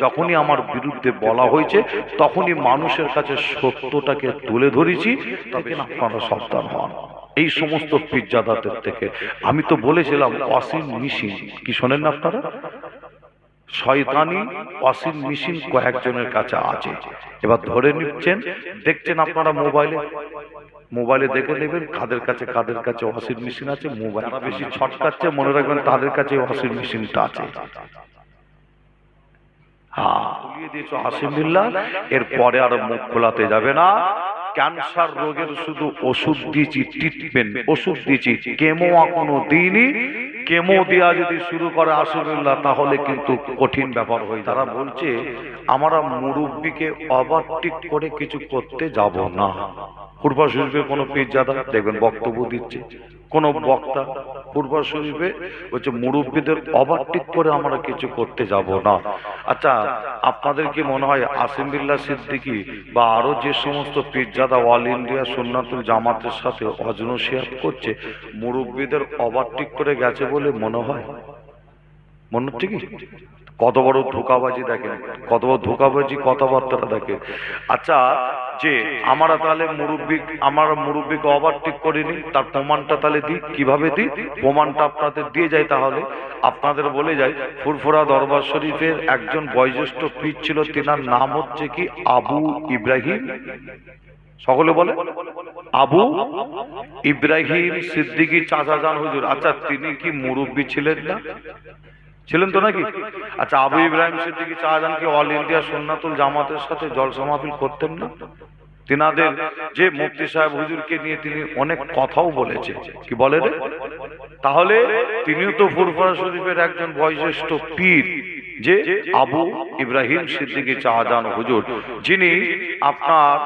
যখনই আমার বিরুদ্ধে বলা হয়েছে, তখনই মানুষের কাছে সত্যটাকে তুলে ধরেছি তবে আপনারা সাবধান হন। এই সমস্ত পিজ্জাদাতের থেকে। আমি তো বলেছিলাম অসীম মিশিং কি শোনেন না আপনারা? শয়তানি অসীম মেশিন কয়েকজনের কাছে আছে। এবার ধরে নিচ্ছেন, দেখছেন আপনারা মোবাইলে? মোবাইলে দেখে নেবেন, কাদের কাছে কাদের কাছে অসীম মেশিন আছে মোবাইল বেশি ছটকাচ্ছে, মনে রাখবেন তাদের কাছে অসীম মেশিনটা আছে। তুলিয়ে দিয়েছ হাসিমুল্লাহ এরপরে আর মুখ খোলাতে যাবে না। ক্যান্সার রোগের শুধু ওষুধ দিয়েছি ট্রিটমেন্ট ওষুধ দিয়েছি, কেমো কোনো দিইনি। কেমো দেওয়া যদি শুরু করে আসিমুল্লাহ তাহলে কিন্তু কঠিন ব্যাপার হয়ে তারা বলছে, আমরা মুরব্বীকে ওভারটেক করে কিছু করতে যাব না। পূর্বা শরীফে কোনো পীরজাদা, দেখবেন বক্তব্য দিচ্ছে, কোন বক্তা পূর্বা শরীফে হচ্ছে মুরব্বীদের ওভারটেক করে আমরা কিছু করতে যাব না। আচ্ছা আপনাদের কি মনে হয় আসিম বিল্লাহ সিদ্দিকী বা আরও যে সমস্ত পীরজাদা অল ইন্ডিয়া সুন্নাতুল জামাতের সাথে অজনসিয়াত করছে, মুরব্বীদের ওভারটেক করে গেছে বলে মনে হয়। মনে হচ্ছে কি? কত বড় ধোকাবাজি দেখেন, কত বড় ধোকাবাজি কথাবার্তাটা দেখেন। আচ্ছা যে আমরা তাহলে মুরব্বী, আমরা মুরব্বীকে ওভারটেক করিনি, তার প্রমাণটা তাহলে দিই, কীভাবে দিই? প্রমাণটা আপনাদের দিয়ে যায় তাহলে। আপনাদের বলে যায় ফুরফুরা দরবার শরীফের একজন বয়োজ্যেষ্ঠ পীর ছিল, তেনার নাম হচ্ছে কি? আবু ইব্রাহিম। সকলে বলে? আবু ইব্রাহিম সিদ্দিকী চাচা জান হুজুর। আচ্ছা তিনি কি মুরব্বী ছিলেন না? ছিলেন তো নাকি? আচ্ছা আবু ইব্রাহিম সিদ্দিকী শাহজাহান কি অল ইন্ডিয়া সুন্নাতুল জামাতের সাথে জলসা মাহফিল করতেন না? তিনাদের যে মুফতি সাহেব হুজুরকে নিয়ে তিনি অনেক কথাও বলেছে। কি বলে তাহলে তিনিও তো ফুরফুরা শরীফের একজন বয়োজ্যেষ্ঠ পীর, যে আবু ইব্রাহিম সিদ্দিকী শাহজাহান হুজুর, যিনি আপনার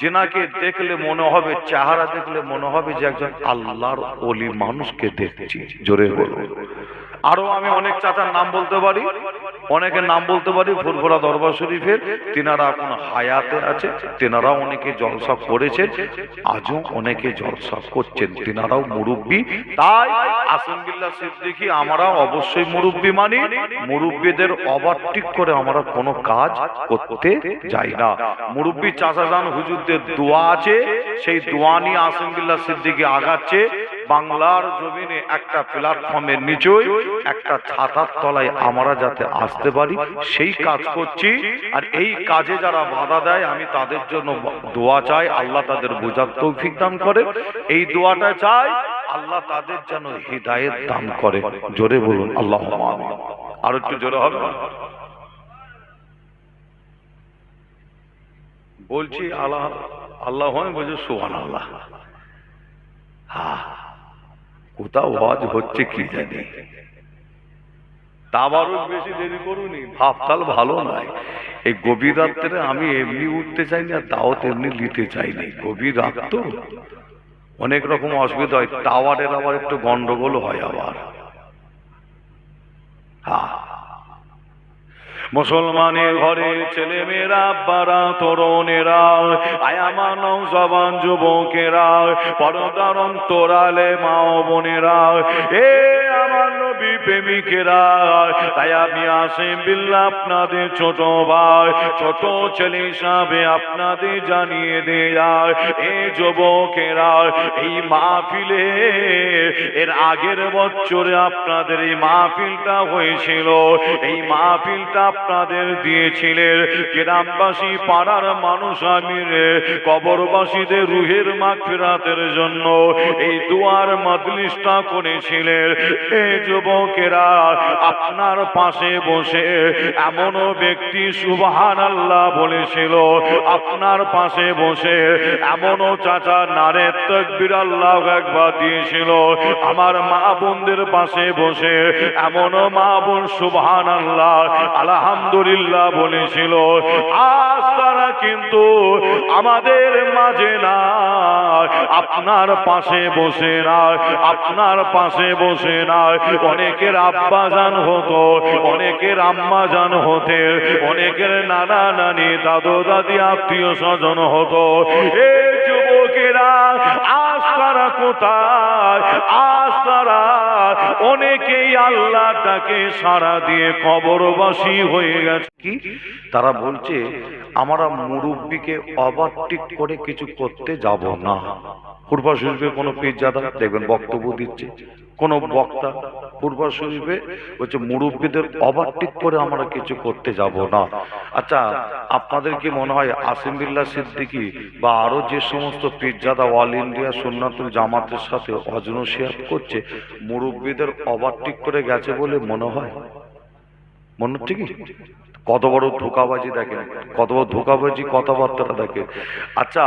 যেনাকে দেখলে মনে হবে, চেহারা দেখলে মনে হবে যে একজন আল্লাহর অলি মানুষকে দেখছি। জোরে বলব আরও আমি অনেক চাচার নাম বলতে পারি। অনেকের নাম বলতে পারি ফুরফুরা দরবার শরীফের। তিনারা এখন হায়াতে আছে তেনারা অনেকে জলসা করেছেন, আজও অনেকে জলসা করছেন, তেনারাও মুরব্বী। তাই আসেমবিল্লা সিদ্দিকি আমরা অবশ্যই মুরব্বী মানি, মুরব্বীদের ওভারটেক করে আমরা কোনো কাজ করতে যাই না। মুরব্বী চাচা যান হুজুরদের দোয়া আছে, সেই দোয়া নিয়ে আসেমবিল্লা সিদ্দিকি আগাচ্ছে বাংলার জমিনে একটা প্ল্যাটফর্মের নিচেই একটা ছাতার তলায় আমরা যাতে আসতে পারি, সেই কাজ করছি। আর এই কাজে যারা বাধা দেয়, আমি তাদের জন্য দোয়া চাই, আল্লাহ তাদের বোঝার তৌফিক দান করে। এই দোয়াটা চাই, আল্লাহ তাদের যেন হৃদায়ত দান করে। জোরে বলুন, আল্লাহ আর একটু জোরে হবে? বলছি, আল্লাহ আল্লাহ হয় বলছে সোহান আল্লাহ হ্যাঁ কোথাও ওয়াজ হচ্ছে কি জানি। তাবারও বেশি দেরি করুনি। ভাবতাল ভালো নয়। এই গভীর রাত্রে আমি এমনি উঠতে চাইনি আর তাও তেমনি নিতে চাইনি গভীর রাত তো। অনেক রকম অসুবিধা হয়। টাওয়ারের আবার একটু গন্ডগোল হয় আবার। হ্যাঁ। মুসলমানের ঘরে ছেলে মেয়েরা আব্বারা, তরুণেরা, আয়ামান জবান যুবকেরা, পরদার অন্তরালে মা বোনেরা, এ আমার প্রেমিকেরা। তাই আমি আসেন বিল্লা আপনাদের ছোট ভাই, ছোট ছেলে হিসাবে আপনাদের জানিয়ে যুবকেরা, এই মাহফিলে, এর আগের বছরে আপনাদের এই মাহফিলটা হয়েছিল। এই মাহফিলটা আপনাদের দিয়েছিলেন গ্রামবাসী পাড়ার মানুষ আমির, কবরবাসীদের রুহের মাগফিরাতের জন্য। এই দুয়ার মজলিসটা করেছিলেন। এই যুবকেরা আপনার পাশে বসে এমনও ব্যক্তি সুবহান আল্লাহ বলেছিল, আপনার পাশে বসে এমনও চাচা নারে তকবির একবার দিয়েছিল, আমার মা বোনদের পাশে বসে এমনও মা বোন সুবহান আল্লাহ আলহামদুলিল্লাহ বলেছিল, আজ তারা কিন্তু আমাদের মাঝে না আপনার পাশে বসে না আপনার পাশে বসে না অনেকের আব্বা জান হতো, অনেকের আম্মা জান হতে, অনেকের নানা নানি, দাদু দাদি, আত্মীয় স্বজন হতো। এ যুবকেরা তারা কোথায়? আজ তারা অনেকেই আল্লাহটাকে সারা দিয়ে কবরবাসী হয়ে গেছে। কি? তারা বলছে, আমরা মুরব্বীকে ওভারটেক করে কিছু করতে যাব না। পূর্বা শরীফে কোনো পীরজাদা দেখবেন বক্তব্য দিচ্ছে, কোন বক্তা পূর্বা শরীফে হচ্ছে মুরব্বীদের ওভারটেক করে আমরা কিছু করতে যাব না। আচ্ছা আপনাদের কি মনে হয় আসিম বিল্লাহ সিদ্দিকী বা আরও যে সমস্ত পীরজাদা অল ইন্ডিয়া সুন্নাতুল জামাতের সাথে অজনসিয়াত করছে, মুরব্বীদের ওভারটেক করে গেছে বলে মনে হয়। মনে কি? কত বড় ধোকাবাজি দেখেন, কত বড় ধোকাবাজি কথাবার্তাটা দেখে আচ্ছা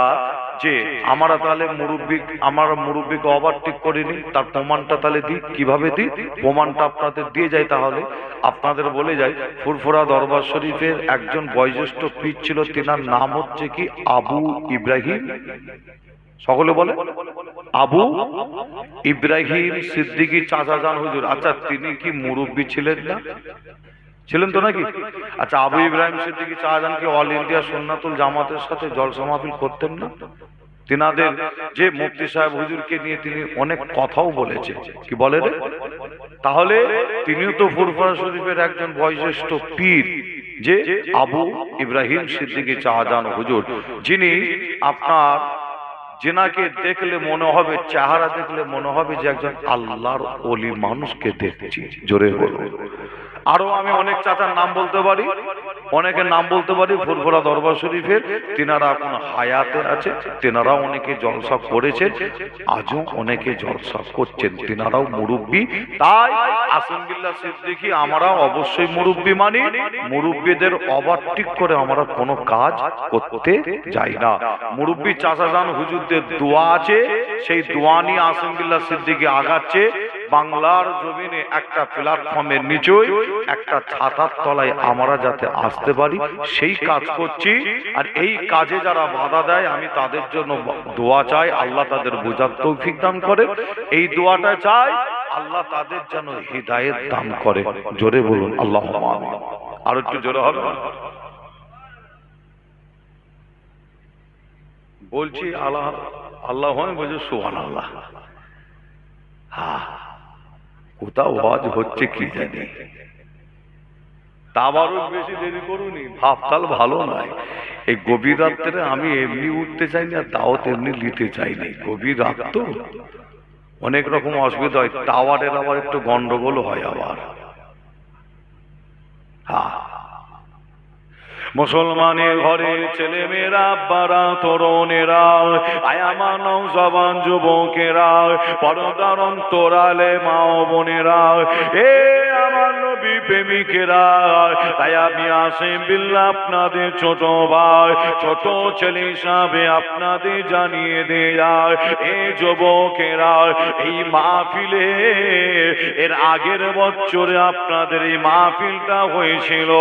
যে আমরা তাহলে মুরব্বী, আমার মুরব্বীকে ওভারটেক করিনি, তার প্রমাণটা তাহলে দিই, কীভাবে দিই? প্রমাণটা আপনাদের দিয়ে যায় তাহলে। আপনাদের বলে যায় ফুরফুরা দরবার শরীফের একজন বয়োজ্যেষ্ঠ পীর ছিল, তেনার নাম হচ্ছে কি? আবু ইব্রাহিম। সকলে বলে? আবু ইব্রাহিম সিদ্দিকী চাচা জান হুজুর আচ্ছা তিনি কি মুরব্বী ছিলেন না? ছিলেন তো নাকি? আচ্ছা আবু ইব্রাহিম সিদ্দিকী শাহজাহানকে অল ইন্ডিয়া সুন্নাতুল জামাতের সাথে জলসা মাহফিল করতেন না? তিনাদের যে মুফতি সাহেব হুজুরকে নিয়ে তিনি অনেক কথাও বলেছে। কি বলে তাহলে তিনিও তো ফুরফুরা শরীফের একজন বয়োজ্যেষ্ঠ পীর, যে আবু ইব্রাহিম সিদ্দিকী শাহজাহান হুজুর, যিনি আপনার যেনাকে দেখলে মনে হবে, চেহারা দেখলে মনে হবে যে একজন আল্লাহর অলি মানুষকে দেখছি। জোরে বলো আরও আমি অনেক চাচার নাম বলতে পারি। অনেকের নাম বলতে পারি ফুরফুরা দরবার শরীফের। তেনারা এখন হায়াতে আছে তেনারা অনেকে জলসা করেছেন, আজও অনেকে জলসা করছেন, তেনারাও মুরব্বী। তাই আসেম্বিল্লা সিদ্দিকি আমরা অবশ্যই মুরব্বী মানি। মুরব্বীদের ওভারটেক করে আমরা কোনো কাজ করতে যাই না। মুরব্বী চাচা হুজুরদের দোয়া আছে, সেই দোয়া নিয়ে আসেম্বিল্লা সিদ্দিকি আগাচ্ছে। বাংলার জমিনে একটা প্ল্যাটফর্মের নিচেই একটা ছাতার তলায় আমরা যাতে আসতে পারি, সেই কাজ করছি। আর এই কাজে যারা বাধা দেয়, আমি তাদের জন্য দোয়া চাই, আল্লাহ তাদের বোঝার তৌফিক দান করে। এই দোয়াটা চাই, আল্লাহ তাদের যেন হৃদায়ত দান করে। জোরে বলুন, আল্লাহ আর একটু জোরে হবে? বলছি, আল্লাহ আল্লাহ হয় বলছে সোহান আল্লাহ হ্যাঁ। কোথাও ওয়াজ হচ্ছে কি জানি। তাবারও বেশি দেরি করুনি। ভাবতাল ভালো নয়। এই গভীর রাত্রে আমি এমনি উঠতে চাই না তাও তেমনি নিতে চাইনি গভীর রাত তো অনেক রকম অসুবিধা হয়। টাওয়ারের আবার একটু গন্ডগোল হয় আবার। হ্যাঁ। মুসলমানের ঘরে ছেলে মেয়েরা আব্বারা, তরুণেরা, আয়ামান জবান যুবকেরা, পরদার অন্তরালে মা বোনেরা, এ আমার নবী প্রেমিকেরা। তাই আমি আসেন বিল্লা আপনাদের ছোট ভাই, ছোট ছেলে হিসাবে আপনাদের জানিয়ে দেয় এ যুবকেরা, এই মাহফিলে, এর আগের বছরে আপনাদের এই মাহফিলটা হয়েছিল।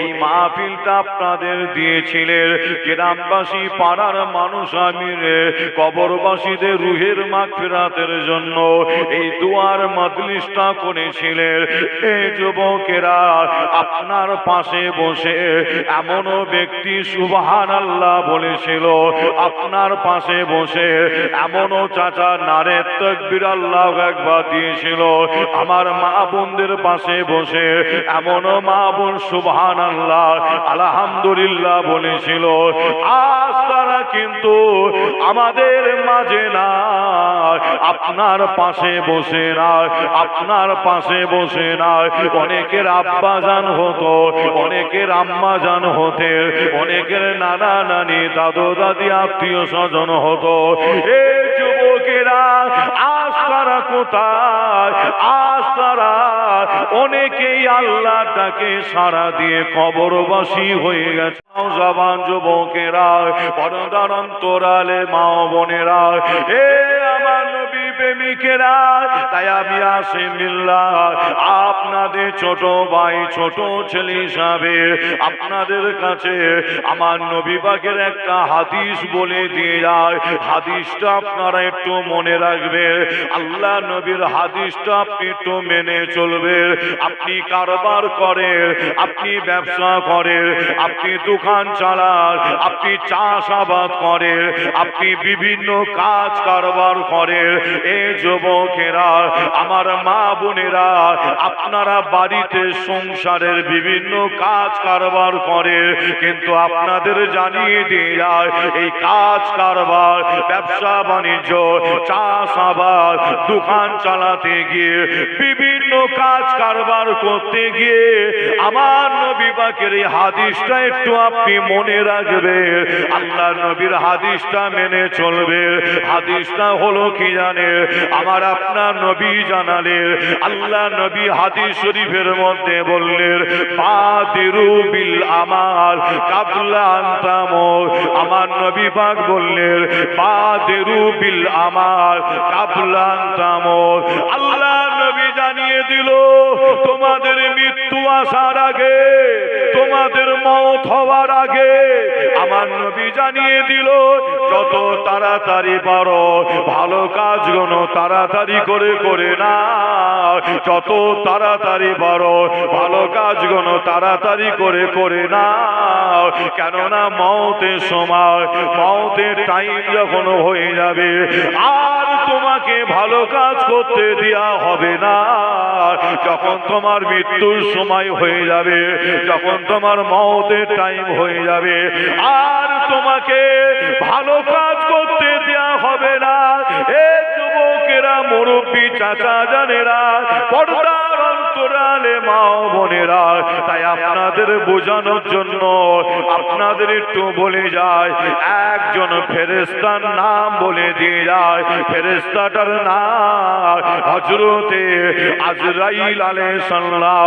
এই মাহফিলটা আপনাদের দিয়েছিলেন গ্রামবাসী পাড়ার মানুষ আমির, কবরবাসীদের রুহের মাগফিরাতের জন্য। এই দুয়ার মজলিসটা করেছিলেন। এই যুবকেরা আপনার পাশে বসে এমনও ব্যক্তি সুবহান আল্লাহ বলেছিল, আপনার পাশে বসে এমনও চাচা নারে তকবির আল্লাহ একবার দিয়েছিল, আমার মা বোনদের পাশে বসে এমনও মা বোন সুবহান আল্লাহ আলহামদুলিল্লাহ বলেছিল, আজ তারা কিন্তু আমাদের মাঝে না আপনার পাশে বসে না আপনার পাশে বসে না অনেকের আব্বা জান হতো, অনেকের আম্মা জান হতে, অনেকের নানা নানি, দাদু দাদি, আত্মীয় স্বজন হতো। যুবকেরা কোথায়? আজ তারা অনেকেই আল্লাহটাকে সারা দিয়ে কবরবাসী হয়ে গেছে। যুবকেরা পরদার অন্তরালে মা বোনেরা, এ প্রেমিকেরা, তাই আমি আসিমিল্লাহ আপনাদের ছোট ভাই, ছোট ছেলে হিসাবে আপনাদের কাছে আমার নবী পাকের একটা হাদিস বলে দিয়ে হাদিসটা আপনারা একটু মনে রাখবেন। আল্লাহ নবীর হাদিসটা আপনি একটু মেনে চলবেন। আপনি কারবার করেন, আপনি ব্যবসা করেন, আপনি দোকান চালান, আপনি চাষাবাদ করেন, আপনি বিভিন্ন কাজ কারবার করেন। যুবকেরা, আমার মা বোনেরা, আপনারা বাড়িতে সংসারের বিভিন্ন কাজ কারবার করে, কিন্তু আপনাদের জানিয়ে দিয়ে যায়, এই কাজ কারবার, ব্যবসা বাণিজ্য, চাষাবাদ, দোকান চালাতে গিয়ে বিভিন্ন কাজ কারবার করতে গিয়ে আমার নবী পাকের এই হাদিসটা একটু আপনি মনে রাখবেন আল্লাহ নবীর হাদিসটা মেনে চলবে। হাদিসটা হলো কি জানে? আমার আপনার নবী জানালেন আল্লাহ নবী হাদিস শরীফের মধ্যে বললেন, বাদিরু বিল আমাল, কাবলা আনতাম আমার নবী পাক বললেন, বাদিরু বিল আমাল, কাবলা আনতাম আল্লাহ নবী জানিয়ে দিল। তোমাদের মৃত্যু আসার আগে তোমাদের মত হওয়ার আগে নবী জানিয়ে দিল, যত তাড়াতাড়ি পারো, ভালো কাজগুলো তাড়াতাড়ি করে করে না যত তাড়াতাড়ি পারো, ভালো কাজগুলো তাড়াতাড়ি করে করে না কেননা মতের সময় মতের টাইম যখন হয়ে যাবে, আর তোমাকে ভালো কাজ করতে দেওয়া হবে না। যখন তোমার মৃত্যুর সময় হয়ে যাবে, যখন তোমার মতের টাইম হয়ে যাবে, আর তোমাকে ভালো কাজ করতে দেয়া হবে না। এ যুবকেরা মুরব্বী চাচা জানেরা পর্দার অন্তরালে মা বোনেরা, তাই আপনাদের বোঝানোর জন্য আপনাদের একটু বলে যায়, একজন ফেরেস্তার নাম বলে দিয়ে যায় ফেরেস্তাটার নাম হজরতে আজরাইল আলে সাল্লাহ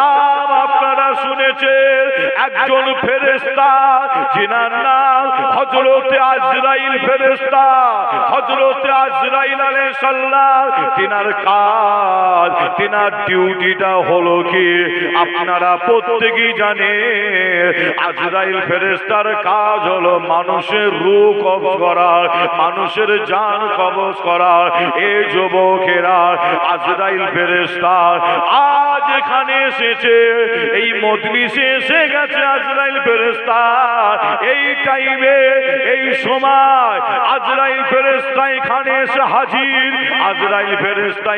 নাম আপনারা শুনেছেন, একজন ফেরেস্তা যিনার নাম হজরতে আজরাইল ফেরেস্তা হজরতে আজরাইল আলে সাল্লাহ তিনার কাজ, তিনার ডিউটিটা হলো কি? আপনারা প্রত্যেকেই জানে আজরাইল ফেরেস্তার কাজ হলো মানুষের রূহ কবজ করা, মানুষের জান কবজ করা। এ যুবকেরা, আজরাইল ফেরেস্তা আজ এখানে এসেছে, এই মজলিসে এসে গেছে আজরাইল ফেরেস্তা এই টাইমে এই সময় আজরাইল ফেরেস্তা এখানে এসে হাজির, আজরাইল ফেরেস্তা